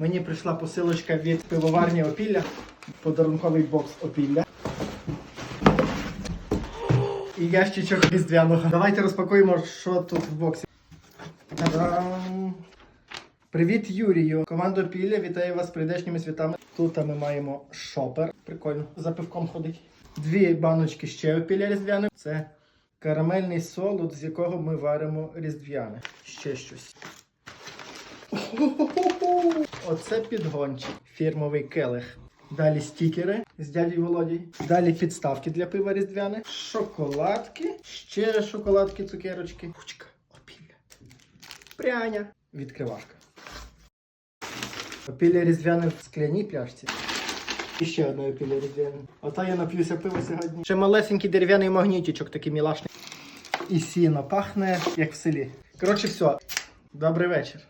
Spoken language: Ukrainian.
Мені прийшла посилочка від пивоварні Опілля, подарунковий бокс Опілля. І ящичок різдвяного. Давайте розпакуємо, що тут в боксі. Привіт, Юрію! Команда Опілля вітає вас з прийдешніми святами. Тут ми маємо шопер. Прикольно, за пивком ходить. Дві баночки ще Опілля різдвяне. Це карамельний солод, з якого ми варимо різдвяне. Ще щось. Оце підгончик. Фірмовий келих. Далі стікери з дядю Володій. Далі підставки для пива різдвяне. Шоколадки. Ще шоколадки, цукерочки. Кучка. Опілля. Пряня. Відкривашка. Опілля різдвяне в скляній пляшці. І ще одне опілля різдвяне. Ота я нап'юся пива сьогодні. Ще малесенький дерев'яний магнітичок, такий мілашний. І сіно пахне, як в селі. Коротше, все. Добрий вечір.